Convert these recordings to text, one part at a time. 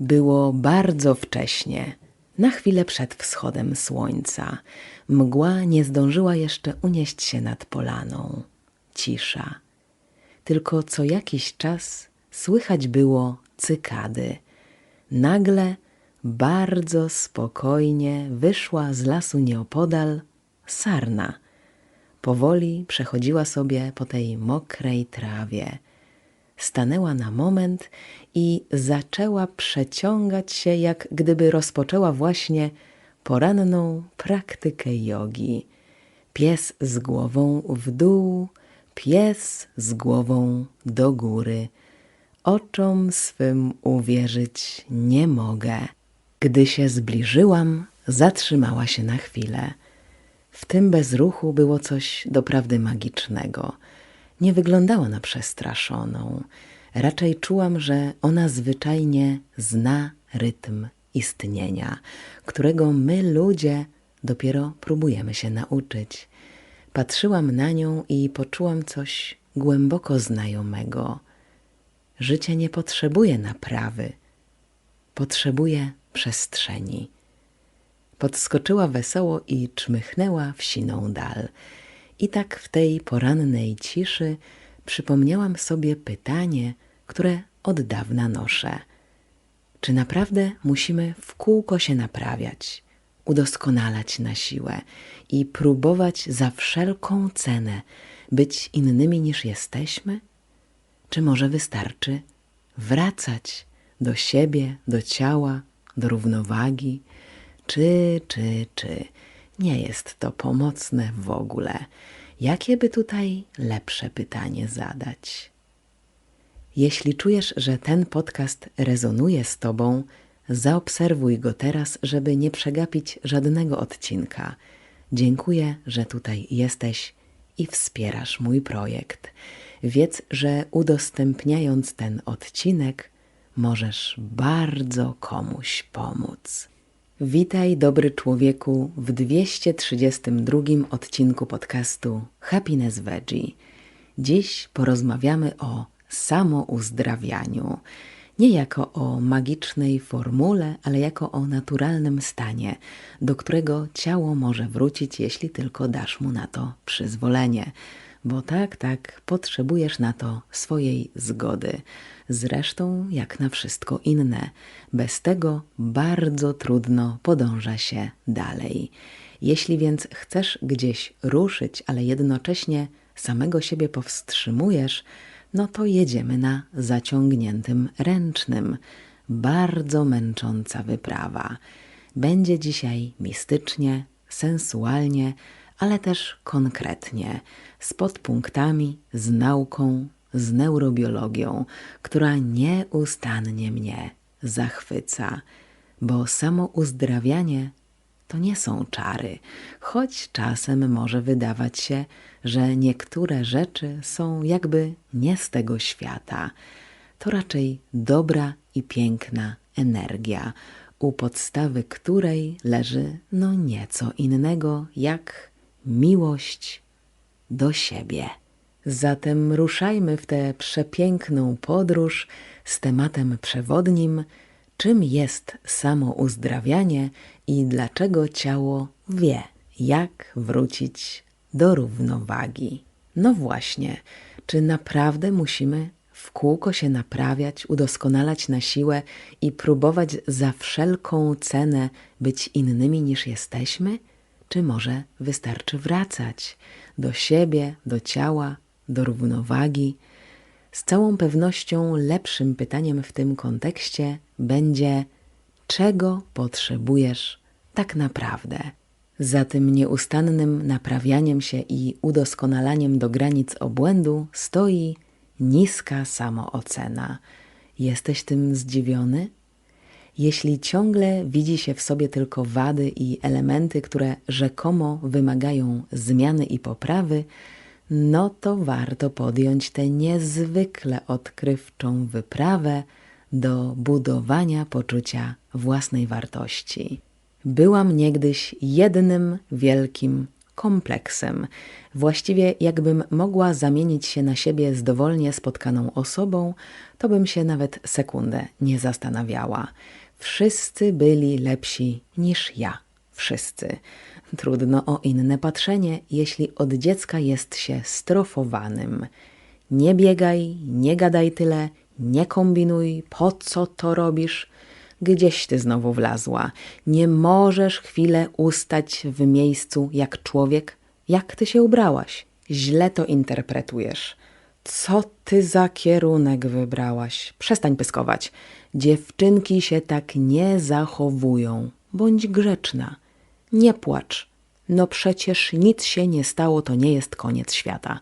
Było bardzo wcześnie, na chwilę przed wschodem słońca. Mgła nie zdążyła jeszcze unieść się nad polaną. Cisza. Tylko co jakiś czas słychać było cykady. Nagle bardzo spokojnie wyszła z lasu nieopodal sarna. Powoli przechodziła sobie po tej mokrej trawie. Stanęła na moment i zaczęła przeciągać się, jak gdyby rozpoczęła właśnie poranną praktykę jogi. Pies z głową w dół, pies z głową do góry. Oczom swym uwierzyć nie mogę. Gdy się zbliżyłam, zatrzymała się na chwilę. W tym bezruchu było coś doprawdy magicznego. Nie wyglądała na przestraszoną. Raczej czułam, że ona zwyczajnie zna rytm istnienia, którego my ludzie dopiero próbujemy się nauczyć. Patrzyłam na nią i poczułam coś głęboko znajomego. Życie nie potrzebuje naprawy, potrzebuje przestrzeni. Podskoczyła wesoło i czmychnęła w siną dal. I tak w tej porannej ciszy przypomniałam sobie pytanie, które od dawna noszę. Czy naprawdę musimy w kółko się naprawiać, udoskonalać na siłę i próbować za wszelką cenę być innymi niż jesteśmy? Czy może wystarczy wracać do siebie, do ciała, do równowagi? Czy, czy, czy nie jest to pomocne w ogóle? Jakie by tutaj lepsze pytanie zadać? Jeśli czujesz, że ten podcast rezonuje z Tobą, zaobserwuj go teraz, żeby nie przegapić żadnego odcinka. Dziękuję, że tutaj jesteś i wspierasz mój projekt. Wiedz, że udostępniając ten odcinek, możesz bardzo komuś pomóc. Witaj, dobry człowieku, w 232 odcinku podcastu Happiness Veggie. Dziś porozmawiamy o samouzdrawianiu. Nie jako o magicznej formule, ale jako o naturalnym stanie, do którego ciało może wrócić, jeśli tylko dasz mu na to przyzwolenie. Bo tak, tak, potrzebujesz na to swojej zgody. Zresztą, jak na wszystko inne, bez tego bardzo trudno podąża się dalej. Jeśli więc chcesz gdzieś ruszyć, ale jednocześnie samego siebie powstrzymujesz, no to jedziemy na zaciągniętym ręcznym. Bardzo męcząca wyprawa. Będzie dzisiaj mistycznie, sensualnie, ale też konkretnie, z podpunktami, z nauką, z neurobiologią, która nieustannie mnie zachwyca, bo samo uzdrawianie to nie są czary, choć czasem może wydawać się, że niektóre rzeczy są jakby nie z tego świata. To raczej dobra i piękna energia, u podstawy której leży no nieco innego jak miłość do siebie. Zatem ruszajmy w tę przepiękną podróż z tematem przewodnim, czym jest samo uzdrawianie i dlaczego ciało wie, jak wrócić do równowagi. No właśnie, czy naprawdę musimy w kółko się naprawiać, udoskonalać na siłę i próbować za wszelką cenę być innymi niż jesteśmy? Czy może wystarczy wracać do siebie, do ciała, do równowagi? Z całą pewnością lepszym pytaniem w tym kontekście będzie, czego potrzebujesz tak naprawdę? Za tym nieustannym naprawianiem się i udoskonalaniem do granic obłędu stoi niska samoocena. Jesteś tym zdziwiony? Jeśli ciągle widzi się w sobie tylko wady i elementy, które rzekomo wymagają zmiany i poprawy, no to warto podjąć tę niezwykle odkrywczą wyprawę do budowania poczucia własnej wartości. Byłam niegdyś jednym wielkim kompleksem. Właściwie jakbym mogła zamienić się na siebie z dowolnie spotkaną osobą, to bym się nawet sekundę nie zastanawiała. Wszyscy byli lepsi niż ja. Wszyscy. Trudno o inne patrzenie, jeśli od dziecka jest się strofowanym. Nie biegaj, nie gadaj tyle, nie kombinuj, po co to robisz? Gdzieś ty znowu wlazła. Nie możesz chwilę ustać w miejscu jak człowiek. Jak ty się ubrałaś? Źle to interpretujesz. Co ty za kierunek wybrałaś? Przestań pyskować. Dziewczynki się tak nie zachowują. Bądź grzeczna. Nie płacz. No przecież nic się nie stało, to nie jest koniec świata.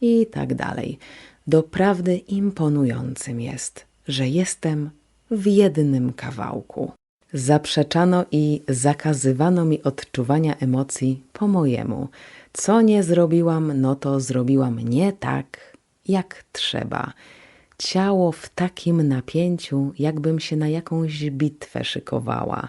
I tak dalej. Doprawdy imponującym jest, że jestem w jednym kawałku. Zaprzeczano i zakazywano mi odczuwania emocji po mojemu. Co nie zrobiłam, no to zrobiłam nie tak, jak trzeba. Ciało w takim napięciu, jakbym się na jakąś bitwę szykowała.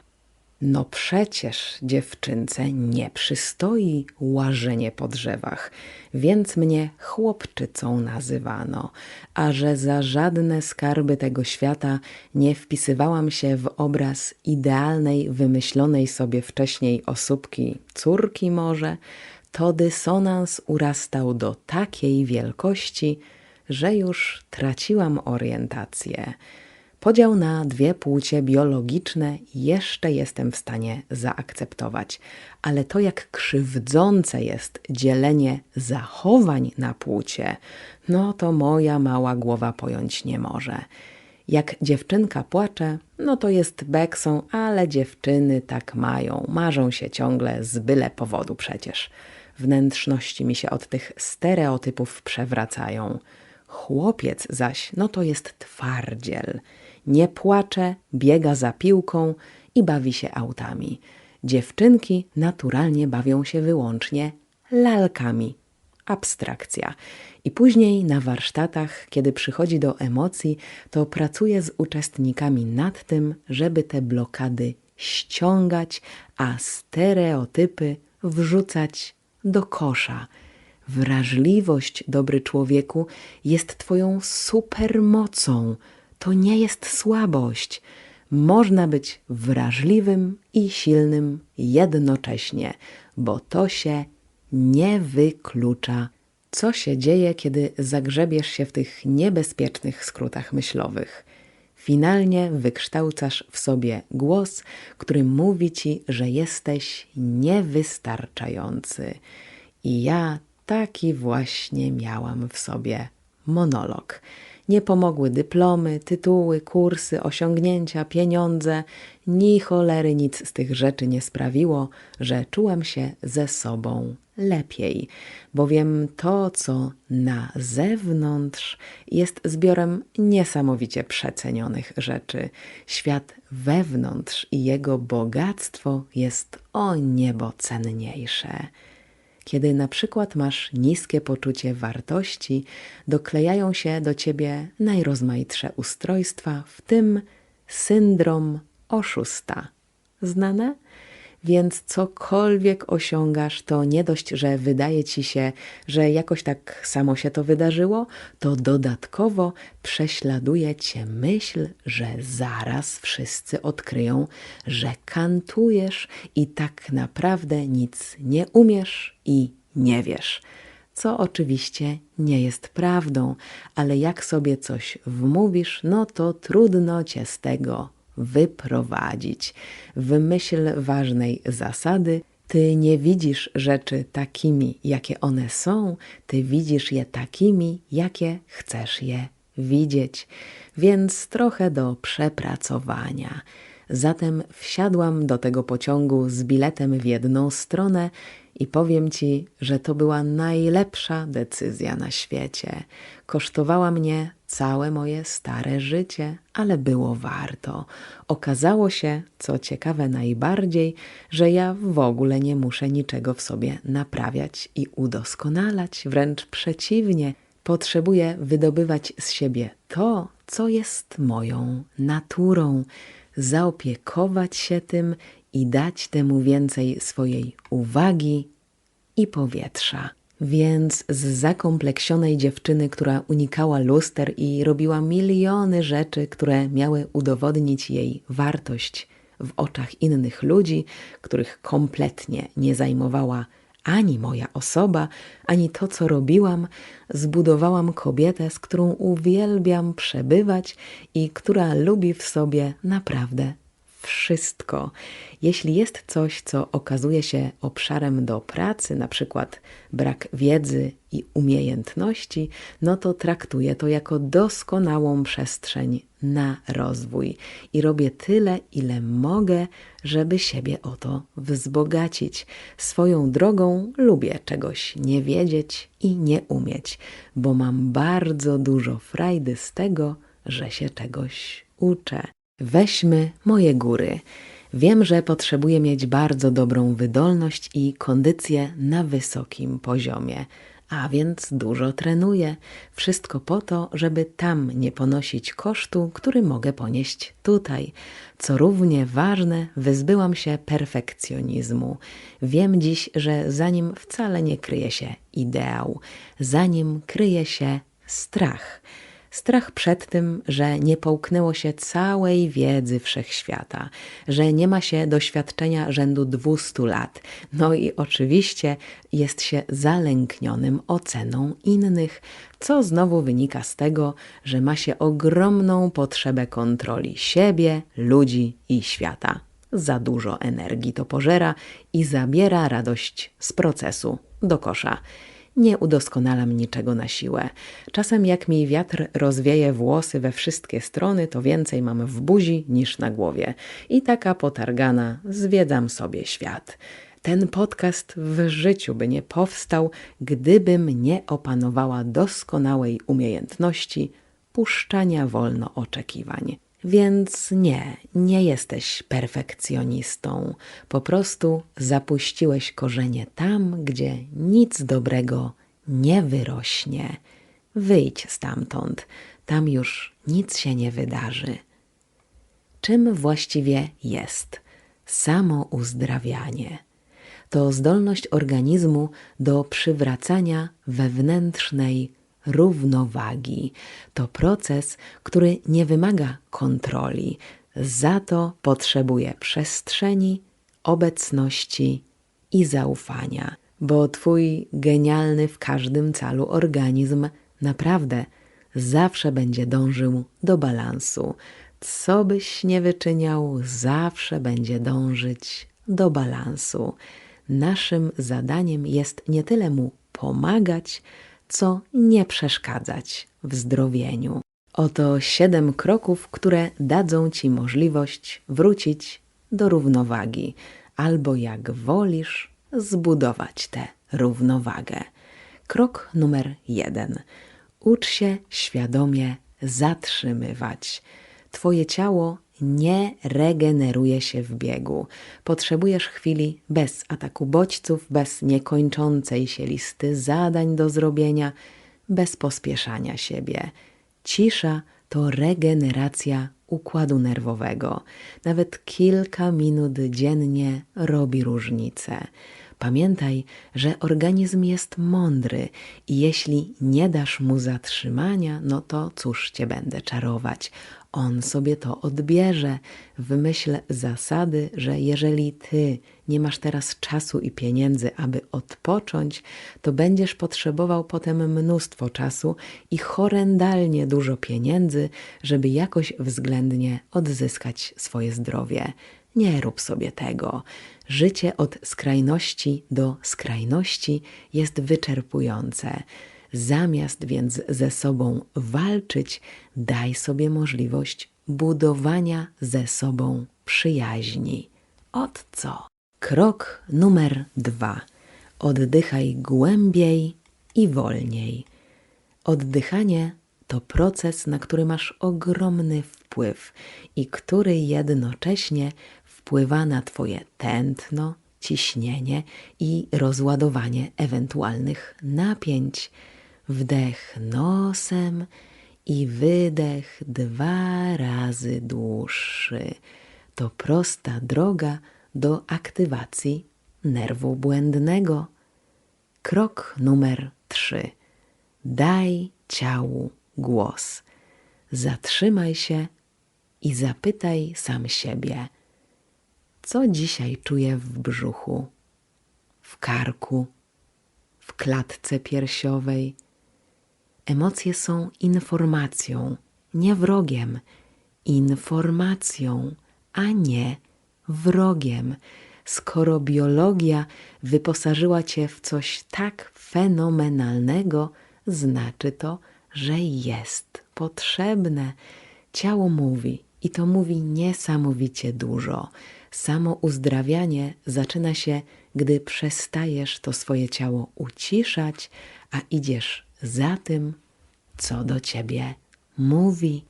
No przecież dziewczynce nie przystoi łażenie po drzewach, więc mnie chłopczycą nazywano, a że za żadne skarby tego świata nie wpisywałam się w obraz idealnej, wymyślonej sobie wcześniej osóbki, córki może, to dysonans urastał do takiej wielkości, że już traciłam orientację. Podział na dwie płcie biologiczne jeszcze jestem w stanie zaakceptować, ale to jak krzywdzące jest dzielenie zachowań na płcie, no to moja mała głowa pojąć nie może. Jak dziewczynka płacze, no to jest beksą, ale dziewczyny tak mają, marzą się ciągle z byle powodu przecież. Wnętrzności mi się od tych stereotypów przewracają. Chłopiec zaś, no to jest twardziel. Nie płacze, biega za piłką i bawi się autami. Dziewczynki naturalnie bawią się wyłącznie lalkami. Abstrakcja. I później na warsztatach, kiedy przychodzi do emocji, to pracuję z uczestnikami nad tym, żeby te blokady ściągać, a stereotypy wrzucać do kosza. Wrażliwość, dobry człowieku, jest Twoją supermocą. To nie jest słabość. Można być wrażliwym i silnym jednocześnie, bo to się nie wyklucza. Co się dzieje, kiedy zagrzebiesz się w tych niebezpiecznych skrótach myślowych? Finalnie wykształcasz w sobie głos, który mówi ci, że jesteś niewystarczający. I ja taki właśnie miałam w sobie monolog. Nie pomogły dyplomy, tytuły, kursy, osiągnięcia, pieniądze. Ni cholery nic z tych rzeczy nie sprawiło, że czułam się ze sobą lepiej, bowiem to, co na zewnątrz, jest zbiorem niesamowicie przecenionych rzeczy. Świat wewnątrz i jego bogactwo jest o niebo cenniejsze. Kiedy na przykład masz niskie poczucie wartości, doklejają się do ciebie najrozmaitsze ustrojstwa, w tym syndrom oszusta. Znane? Więc cokolwiek osiągasz, to nie dość, że wydaje ci się, że jakoś tak samo się to wydarzyło, to dodatkowo prześladuje cię myśl, że zaraz wszyscy odkryją, że kantujesz i tak naprawdę nic nie umiesz i nie wiesz. Co oczywiście nie jest prawdą, ale jak sobie coś wmówisz, no to trudno cię z tego wyprowadzić. W myśl ważnej zasady, ty nie widzisz rzeczy takimi, jakie one są, ty widzisz je takimi, jakie chcesz je widzieć, więc trochę do przepracowania. Zatem wsiadłam do tego pociągu z biletem w jedną stronę i powiem ci, że to była najlepsza decyzja na świecie. Kosztowała mnie całe moje stare życie, ale było warto. Okazało się, co ciekawe najbardziej, że ja w ogóle nie muszę niczego w sobie naprawiać i udoskonalać, wręcz przeciwnie. Potrzebuję wydobywać z siebie to, co jest moją naturą, zaopiekować się tym i dać temu więcej swojej uwagi i powietrza. Więc z zakompleksionej dziewczyny, która unikała luster i robiła miliony rzeczy, które miały udowodnić jej wartość w oczach innych ludzi, których kompletnie nie zajmowała ani moja osoba, ani to, co robiłam, zbudowałam kobietę, z którą uwielbiam przebywać i która lubi w sobie naprawdę wszystko. Jeśli jest coś, co okazuje się obszarem do pracy, na przykład brak wiedzy i umiejętności, no to traktuję to jako doskonałą przestrzeń na rozwój i robię tyle, ile mogę, żeby siebie o to wzbogacić. Swoją drogą lubię czegoś nie wiedzieć i nie umieć, bo mam bardzo dużo frajdy z tego, że się czegoś uczę. Weźmy moje góry. Wiem, że potrzebuję mieć bardzo dobrą wydolność i kondycję na wysokim poziomie, a więc dużo trenuję. Wszystko po to, żeby tam nie ponosić kosztu, który mogę ponieść tutaj. Co równie ważne, wyzbyłam się perfekcjonizmu. Wiem dziś, że za nim wcale nie kryje się ideał, za nim kryje się strach. Strach przed tym, że nie połknęło się całej wiedzy wszechświata, że nie ma się doświadczenia rzędu 200 lat. No i oczywiście jest się zalęknionym oceną innych, co znowu wynika z tego, że ma się ogromną potrzebę kontroli siebie, ludzi i świata. Za dużo energii to pożera i zabiera radość z procesu do kosza. Nie udoskonalam niczego na siłę. Czasem jak mi wiatr rozwieje włosy we wszystkie strony, to więcej mam w buzi niż na głowie. I taka potargana zwiedzam sobie świat. Ten podcast w życiu by nie powstał, gdybym nie opanowała doskonałej umiejętności puszczania wolno oczekiwań. Więc nie, nie jesteś perfekcjonistą. Po prostu zapuściłeś korzenie tam, gdzie nic dobrego nie wyrośnie. Wyjdź stamtąd, tam już nic się nie wydarzy. Czym właściwie jest samo uzdrawianie? To zdolność organizmu do przywracania wewnętrznej równowagi. To proces, który nie wymaga kontroli, za to potrzebuje przestrzeni, obecności i zaufania, bo Twój genialny w każdym calu organizm naprawdę zawsze będzie dążył do balansu. Co byś nie wyczyniał, zawsze będzie dążyć do balansu. Naszym zadaniem jest nie tyle mu pomagać, co nie przeszkadzać w zdrowieniu. Oto siedem kroków, które dadzą Ci możliwość wrócić do równowagi, albo jak wolisz, zbudować tę równowagę. Krok numer jeden. Ucz się świadomie zatrzymywać. Twoje ciało nie regeneruje się w biegu. Potrzebujesz chwili bez ataku bodźców, bez niekończącej się listy zadań do zrobienia, bez pospieszania siebie. Cisza to regeneracja układu nerwowego. Nawet kilka minut dziennie robi różnicę. Pamiętaj, że organizm jest mądry i jeśli nie dasz mu zatrzymania, no to cóż cię będę czarować on sobie to odbierze. Wymyśl zasady, że jeżeli ty nie masz teraz czasu i pieniędzy, aby odpocząć, to będziesz potrzebował potem mnóstwo czasu i horrendalnie dużo pieniędzy, żeby jakoś względnie odzyskać swoje zdrowie. Nie rób sobie tego. Życie od skrajności do skrajności jest wyczerpujące. Zamiast więc ze sobą walczyć, daj sobie możliwość budowania ze sobą przyjaźni. Od co? Krok numer dwa. Oddychaj głębiej i wolniej. Oddychanie to proces, na który masz ogromny wpływ i który jednocześnie wpływa na Twoje tętno, ciśnienie i rozładowanie ewentualnych napięć. Wdech nosem i wydech dwa razy dłuższy. To prosta droga do aktywacji nerwu błędnego. Krok numer trzy. Daj ciału głos. Zatrzymaj się i zapytaj sam siebie, co dzisiaj czuję w brzuchu, w karku, w klatce piersiowej. Emocje są informacją, nie wrogiem, informacją, a nie wrogiem. Skoro biologia wyposażyła cię w coś tak fenomenalnego, znaczy to, że jest potrzebne. Ciało mówi i to mówi niesamowicie dużo. Samo uzdrawianie zaczyna się, gdy przestajesz to swoje ciało uciszać, a idziesz za tym, co do ciebie mówi.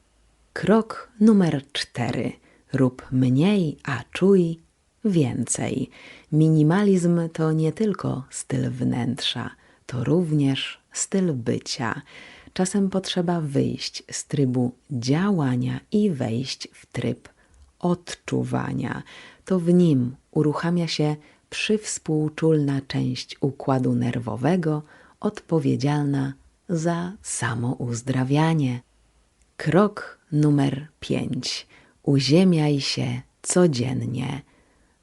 Krok numer cztery. Rób mniej, a czuj więcej. Minimalizm to nie tylko styl wnętrza, to również styl bycia. Czasem potrzeba wyjść z trybu działania i wejść w tryb odczuwania. To w nim uruchamia się przywspółczulna część układu nerwowego odpowiedzialna za samouzdrawianie. Krok numer pięć. Uziemiaj się codziennie.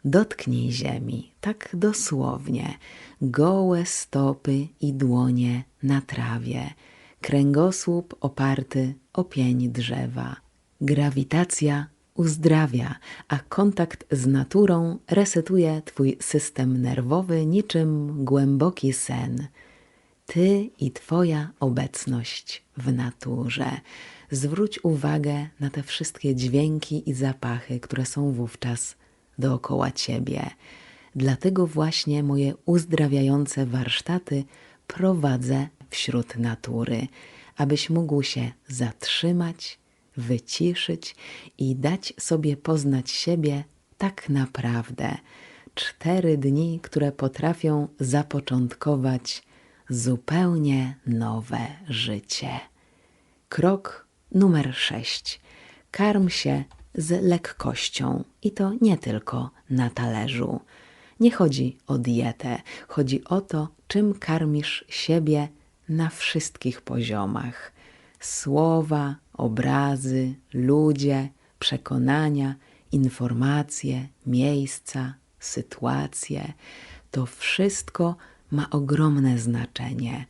Dotknij ziemi, tak dosłownie, gołe stopy i dłonie na trawie, kręgosłup oparty o pień drzewa. Grawitacja uzdrawia, a kontakt z naturą resetuje twój system nerwowy niczym głęboki sen. Ty i twoja obecność w naturze. Zwróć uwagę na te wszystkie dźwięki i zapachy, które są wówczas dookoła ciebie. Dlatego właśnie moje uzdrawiające warsztaty prowadzę wśród natury, abyś mógł się zatrzymać, wyciszyć i dać sobie poznać siebie tak naprawdę. Cztery dni, które potrafią zapoczątkować zupełnie nowe życie. Krok numer sześć. Karm się z lekkością i to nie tylko na talerzu. Nie chodzi o dietę, chodzi o to, czym karmisz siebie na wszystkich poziomach. Słowa, obrazy, ludzie, przekonania, informacje, miejsca, sytuacje to wszystko ma ogromne znaczenie.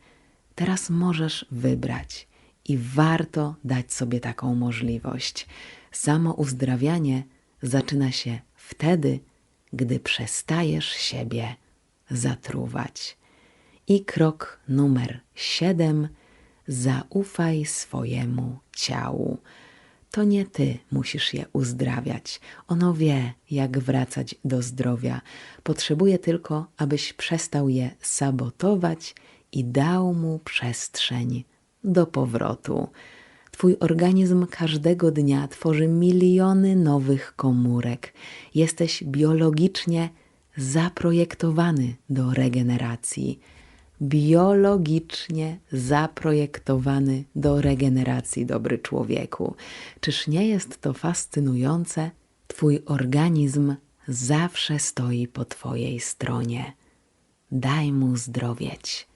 Teraz możesz wybrać i warto dać sobie taką możliwość. Samo uzdrawianie zaczyna się wtedy, gdy przestajesz siebie zatruwać. I krok numer siedem: zaufaj swojemu ciału. To nie ty musisz je uzdrawiać. Ono wie, jak wracać do zdrowia. Potrzebuje tylko, abyś przestał je sabotować i dał mu przestrzeń do powrotu. Twój organizm każdego dnia tworzy miliony nowych komórek. Jesteś biologicznie zaprojektowany do regeneracji. Biologicznie zaprojektowany do regeneracji, dobry człowieku. Czyż nie jest to fascynujące? Twój organizm zawsze stoi po Twojej stronie. Daj mu zdrowieć.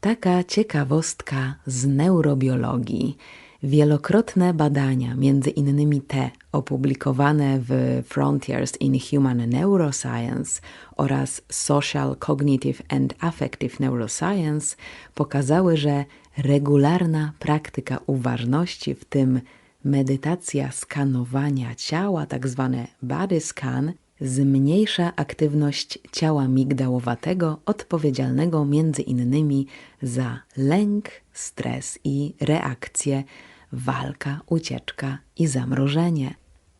Taka ciekawostka z neurobiologii. Wielokrotne badania, między innymi te opublikowane w Frontiers in Human Neuroscience oraz Social Cognitive and Affective Neuroscience, pokazały, że regularna praktyka uważności, w tym medytacja skanowania ciała, tak zwane body scan, zmniejsza aktywność ciała migdałowatego odpowiedzialnego między innymi za lęk, stres i reakcje walka, ucieczka i zamrożenie.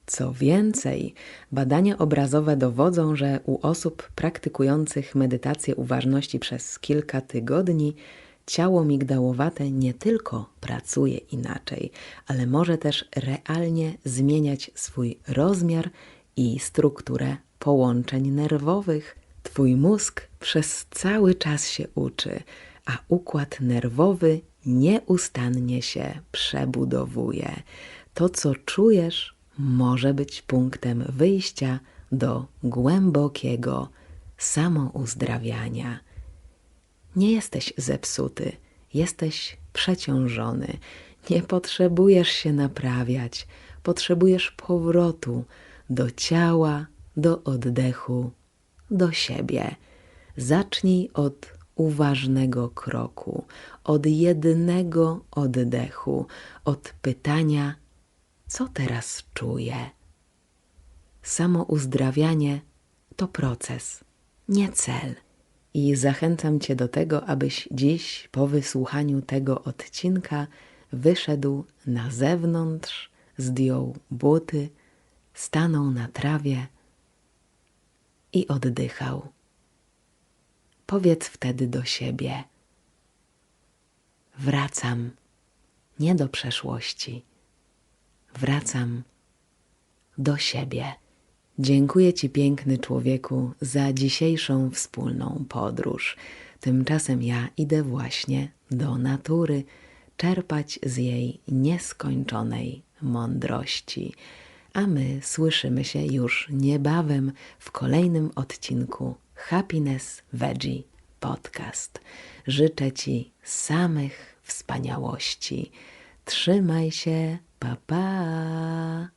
Co więcej, badania obrazowe dowodzą, że u osób praktykujących medytację uważności przez kilka tygodni ciało migdałowate nie tylko pracuje inaczej, ale może też realnie zmieniać swój rozmiar i strukturę połączeń nerwowych. Twój mózg przez cały czas się uczy, a układ nerwowy nieustannie się przebudowuje. To, co czujesz, może być punktem wyjścia do głębokiego samouzdrawiania. Nie jesteś zepsuty, jesteś przeciążony. Nie potrzebujesz się naprawiać, potrzebujesz powrotu do ciała, do oddechu, do siebie. Zacznij od uważnego kroku, od jednego oddechu, od pytania, co teraz czuję. Samo uzdrawianie to proces, nie cel. I zachęcam Cię do tego, abyś dziś, po wysłuchaniu tego odcinka, wyszedł na zewnątrz, zdjął buty, stanął na trawie i oddychał. Powiedz wtedy do siebie: Wracam nie do przeszłości, wracam do siebie. Dziękuję Ci, piękny człowieku, za dzisiejszą wspólną podróż. Tymczasem ja idę właśnie do natury czerpać z jej nieskończonej mądrości. A my słyszymy się już niebawem w kolejnym odcinku Happiness Veggie Podcast. Życzę Ci samych wspaniałości. Trzymaj się, pa pa!